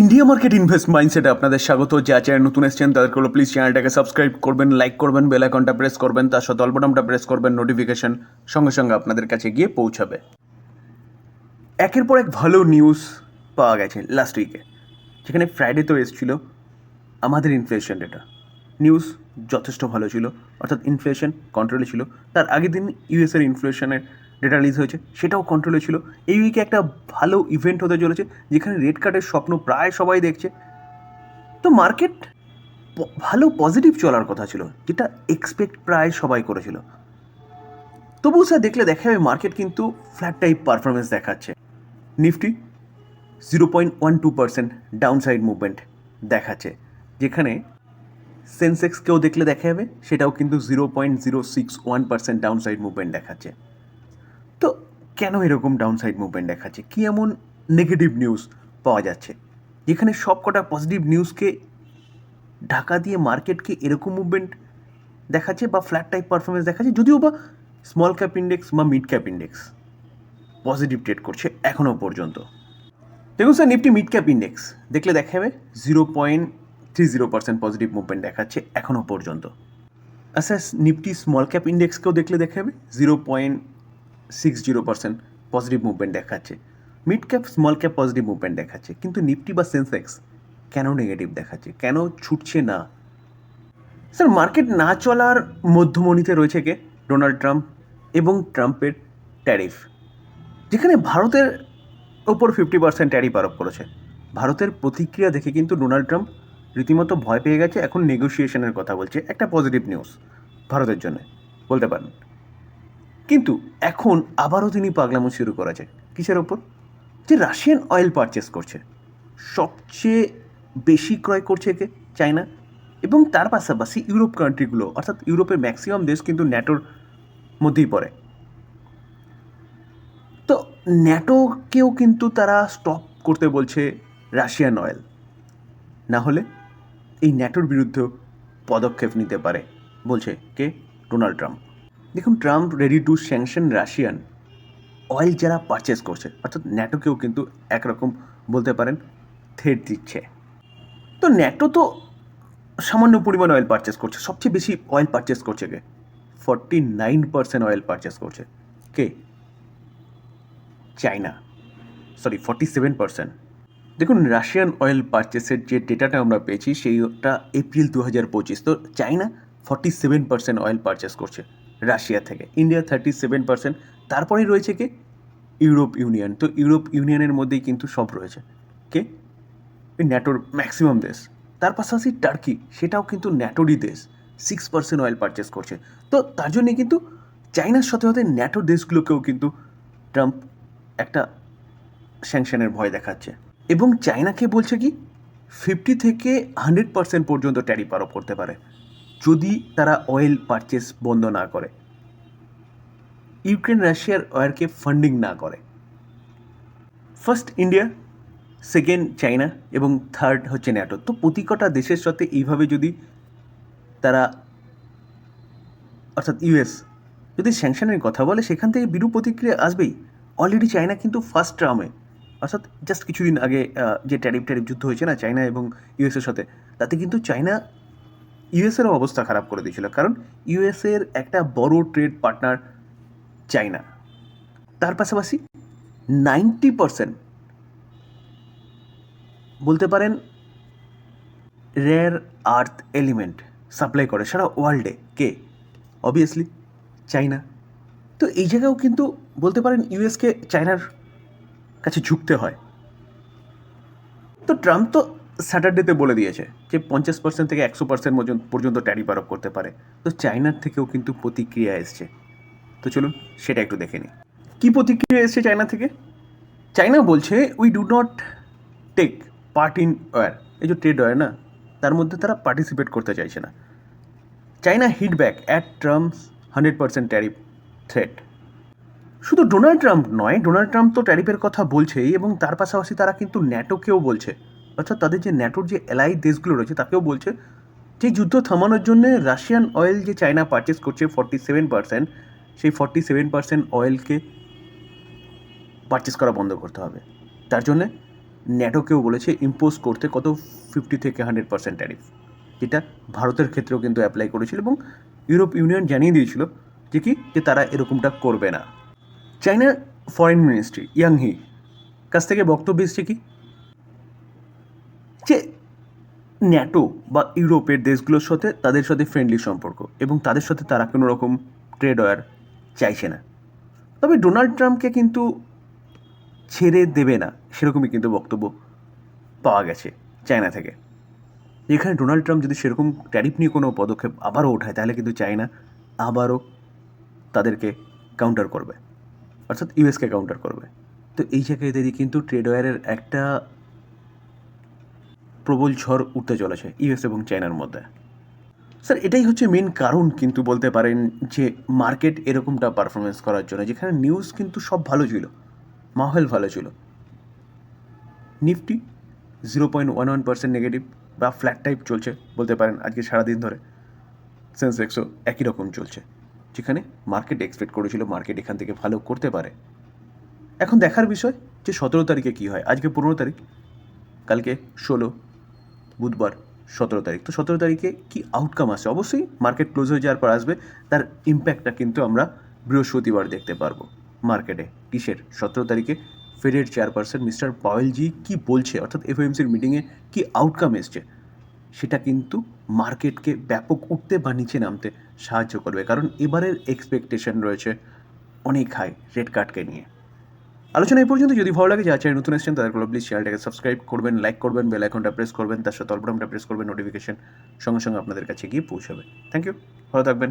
India market invest মাইন্ডসেটে আপনাদের স্বাগত। যা চ্যানেল নতুন এসেছেন, তাদেরকে হলো প্লিজ চ্যানেলটাকে সাবস্ক্রাইব করবেন লাইক করবেন বেল আইকনটা প্রেস করবেন, তার সাথে অল্পটামটা প্রেস করবেন নোটিফিকেশন সঙ্গে সঙ্গে আপনাদের কাছে গিয়ে পৌঁছাবে। একের পর এক ভালো নিউজ পাওয়া গেছে লাস্ট উইকে যেখানে ফ্রাইডে তো এসেছিল, আমাদের ইনফ্লেশন ডেটা নিউজ যথেষ্ট ভালো ছিল, অর্থাৎ ইনফ্লেশন কন্ট্রোলে ছিল। তার আগের দিন ইউএসের ইনফ্লেশনের ডেটা রিলিজ হয়েছে, সেটাও কন্ট্রোলে ছিল। এই উইকে একটা ভালো ইভেন্ট হতে চলেছে, যেখানে রেড কার্ডের স্বপ্ন প্রায় সবাই দেখছে। তো মার্কেট ভালো পজিটিভ চলার কথা ছিল, যেটা এক্সপেক্ট প্রায় সবাই করেছিল। তবুও স্যার দেখলে দেখা যাবে মার্কেট কিন্তু ফ্ল্যাট টাইপ পারফরমেন্স দেখাচ্ছে। Nifty zero point one two percent down side movement দেখাচ্ছে, যেখানে সেন্সেক্সকেও দেখলে দেখা যাবে, সেটাও কিন্তু zero point zero six one percent down side movement দেখাচ্ছে। তো কেন এরকম ডাউন সাইড মুভমেন্ট দেখাচ্ছে? কী এমন নেগেটিভ নিউজ পাওয়া যাচ্ছে? যেখানে সব কটা পজিটিভ নিউজকে ঢাকা দিয়ে মার্কেটকে এরকম মুভমেন্ট দেখাচ্ছে বা ফ্ল্যাট টাইপ পারফরমেন্স দেখাচ্ছে, যদিও বা স্মল ক্যাপ ইন্ডেক্স বা mid cap index positive trade করছে এখনও পর্যন্ত। দেখুন sir Nifty mid cap index দেখলে দেখা যাবে zero point three zero percent positive movement দেখাচ্ছে এখনও পর্যন্ত। আচ্ছা নিফটি স্মল ক্যাপ ইন্ডেক্সকেও দেখলে দেখা যাবে zero point six zero percent positive movement দেখাচ্ছে। Mid cap small cap positive movement দেখাচ্ছে। কিন্তু নিফটি বা সেন্সেক্স কেন নেগেটিভ দেখাচ্ছে? কেন ছুটছে না? স্যার মার্কেট না চলার মধ্যমণিতে রয়েছে কে? ডোনাল্ড ট্রাম্প এবং ট্রাম্পের ট্যারিফ যেখানে ভারতের ওপর ফিফটি পার্সেন্ট ট্যারিফ আরোপ করেছে। ভারতের প্রতিক্রিয়া দেখে কিন্তু ডোনাল্ড ট্রাম্প রীতিমতো ভয় পেয়ে গেছে। এখন নেগোসিয়েশনের কথা বলছে। একটা পজিটিভ নিউজ ভারতের জন্য। বলতে পারেন। কিন্তু এখন আবারও তিনি পাগলামো শুরু করেছে কিসের ওপর? যে রাশিয়ান অয়েল পারচেস করছে। সবচেয়ে বেশি ক্রয় করছে কে? চায়না। এবং তার পাশাপাশি ইউরোপ কান্ট্রিগুলো অর্থাৎ ইউরোপের ম্যাক্সিমাম দেশ কিন্তু ন্যাটোর মধ্যেই পড়ে। তো ন্যাটোকেও কিন্তু তারা স্টপ করতে বলছে রাশিয়ান অয়েল। না হলে এই ন্যাটোর বিরুদ্ধেও পদক্ষেপ নিতে পারে, বলছে কে? Donald Trump. দেখুন Trump ready to sanction Russian oil যারা পারচেস করছে, অর্থাৎ ন্যাটোকেও কিন্তু একরকম বলতে পারেন থ্রেট দিচ্ছে। তো ন্যাটো তো সামান্য পরিমাণ অয়েল পারচেস করছে, সবচেয়ে বেশি অয়েল পারচেস করছে কে? Forty nine percent oil purchase করছে। কে? China sorry forty seven percent দেখুন রাশিয়ান অয়েল পারচেসের যে ডেটাটা আমরা পেয়েছি, সেইটা এপ্রিল দু হাজার পঁচিশ। তো China forty seven percent oil purchase করছে। রাশিয়া থেকে। ইন্ডিয়া থার্টি সেভেন পার্সেন্ট তারপরেই রয়েছে কে? Europe union. তো ইউরোপ ইউনিয়নের মধ্যেই কিন্তু সব রয়েছে। কে? ন্যাটোর ম্যাক্সিমাম দেশ। তার পাশাপাশি টার্কি সেটাও কিন্তু ন্যাটোরই দেশ। সিক্স পার্সেন্ট অয়েল পারচেস করছে। তো তার জন্যে কিন্তু চাইনার সাথে সাথে ন্যাটোর দেশগুলোকেও কিন্তু ট্রাম্প একটা স্যাংশনের ভয় দেখাচ্ছে। এবং চায়নাকে বলছে কি ফিফটি থেকে হান্ড্রেড পার্সেন্ট পর্যন্ত ট্যারিফ আরোপ করতে পারে। যদি তারা অয়েল পারচেস বন্ধ না করে। ইউক্রেন রাশিয়ার অয়েলকে ফান্ডিং না করে। ফার্স্ট ইন্ডিয়া সেকেন্ড চায়না এবং থার্ড হচ্ছে ন্যাটো তো প্রতিকটা দেশের সাথে এইভাবে যদি তারা, অর্থাৎ ইউএস যদি স্যাংশনের কথা বলে, সেখান থেকে বিরূপ প্রতিক্রিয়া আসবেই। অলরেডি চায়না কিন্তু ফার্স্ট টার্মে অর্থাৎ জাস্ট কিছুদিন আগে যে ট্যারিফ ট্যারিফ যুদ্ধ হয়েছে না চায়না এবং ইউএসের সাথে, তাতে কিন্তু চায়না ইউএসেরও অবস্থা খারাপ করে দিয়েছিল। কারণ ইউএসের একটা বড় ট্রেড পার্টনার চায়না তার পাশাপাশি নাইনটি পারসেন্ট বলতে পারেন রেয়ার আর্থ এলিমেন্ট সাপ্লাই করে সারা ওয়ার্ল্ডে কে? অবভিয়াসলি চায়না তো এই জায়গাও কিন্তু বলতে পারেন ইউএসকে চায়নার কাছে ঝুঁকতে হয়। তো ট্রাম্প তো স্যাটারডেতে বলে দিয়েছে যে পঞ্চাশ পার্সেন্ট থেকে একশো পার্সেন্ট পর্যন্ত ট্যারিফ আরোপ করতে পারে। তো চায়নার থেকেও কিন্তু প্রতিক্রিয়া এসছে। তো চলুন সেটা একটু দেখে নিই। কী প্রতিক্রিয়া এসছে চায়না থেকে? চায়না বলছে we do not take part in war এই যে ট্রেড ওয়ার না, তার মধ্যে তারা পার্টিসিপেট করতে চাইছে না। China hit back at Trump's hundred percent tariff threat শুধু ডোনাল্ড ট্রাম্প নয় ডোনাল্ড ট্রাম্প তো ট্যারিফের কথা বলছেই এবং তার পাশাপাশি তারা কিন্তু ন্যাটোকেও বলছে। অর্থাৎ তাদের যে ন্যাটোর যে এলাই দেশগুলো রয়েছে, তাকেও বলছে যে যুদ্ধ থামানোর জন্য রাশিয়ান অয়েল যে চায়না পারচেস করছে ফর্টি সেভেন পার্সেন্ট সেই ফর্টি সেভেন পার্সেন্ট অয়েলকে পারচেস করা বন্ধ করতে হবে। তার জন্যে ন্যাটোকেও বলেছে ইম্পোজ করতে কত? ফিফটি থেকে হান্ড্রেড পার্সেন্ট ট্যারিফ যেটা ভারতের ক্ষেত্রেও কিন্তু অ্যাপ্লাই করেছিল এবং ইউরোপ ইউনিয়ন জানিয়ে দিয়েছিল যে কি? যে তারা এরকমটা করবে না। চায়না ফরেন মিনিস্ট্রি ইয়াংহি কাছ থেকে বক্তব্য এসছে কি? যে ন্যাটো বা ইউরোপের দেশগুলোর সাথে তাদের সাথে ফ্রেন্ডলি সম্পর্ক এবং তাদের সাথে তারা কোনো রকম ট্রেড ওয়ার চাইছে না। তবে ডোনাল্ড ট্রাম্পকে কিন্তু ছেড়ে দেবে না সেরকমই কিন্তু বক্তব্য পাওয়া গেছে চায়না থেকে। এখানে ডোনাল্ড ট্রাম্প যদি সেরকম ট্যারিফ নিয়ে কোনো পদক্ষেপ আবারও ওঠায়, তাহলে কিন্তু চায়না আবারও তাদেরকে কাউন্টার করবে। অর্থাৎ ইউএসকে কাউন্টার করবে। তো এই জায়গায় দাঁড়িয়ে কিন্তু ট্রেড ওয়ারের একটা প্রবল ঝড় উঠতে চলেছে ইউএস এবং চায়নার মধ্যে। স্যার, এটাই হচ্ছে মেন কারণ কিন্তু বলতে পারেন যে মার্কেট এরকমটা পারফরমেন্স করার জন্য, যেখানে নিউজ কিন্তু সব ভালো ছিল, মাহল ভালো ছিল। Nifty zero point one one percent negative বা ফ্ল্যাট টাইপ চলছে, বলতে পারেন আজকে সারাদিন ধরে। সেন্সেক্সও একই রকম চলছে, যেখানে মার্কেট এক্সপেক্ট করেছিল মার্কেট এখান থেকে ভালো করতে পারে। এখন দেখার বিষয় যে সতেরো তারিখে কী হয়? আজকে পনেরো তারিখ, কালকে ষোলো বুধবার সতেরো তারিখ। তো সতেরো তারিখে কি আউটকাম আসে অবশ্যই মার্কেট ক্লোজ হয়ে যাওয়ার পর আসবে। তার ইম্প্যাক্টটা কিন্তু আমরা বৃহস্পতিবার দেখতে পারব। মার্কেটে কিসের? সতেরো তারিখে ফেডের চেয়ারপারসন মিস্টার পাওয়েলজি কি বলছে? অর্থাৎ এফওএমসির মিটিংয়ে কি আউটকাম এসছে? সেটা কিন্তু মার্কেটকে ব্যাপক উঠতে বা নিচে নামতে সাহায্য করবে। কারণ এবারের এক্সপেকটেশন রয়েছে অনেক হাই রেড কার্ডকে নিয়ে। আলোচনা এই পর্যন্ত। যদি ভালো লাগে যা চাই নতুন এসেছেন, তাদের প্লিজ চ্যানেলটাকে সাবস্ক্রাইব করবেন লাইক করবেন বেল আইকনটা প্রেস করবেন, তার সাথে অল্পটা প্রেস করবেন নোটিফিকেশন সঙ্গে সঙ্গে আপনাদের কাছে গিয়ে পৌঁছাবে। থ্যাংক ইউ ভালো থাকবেন।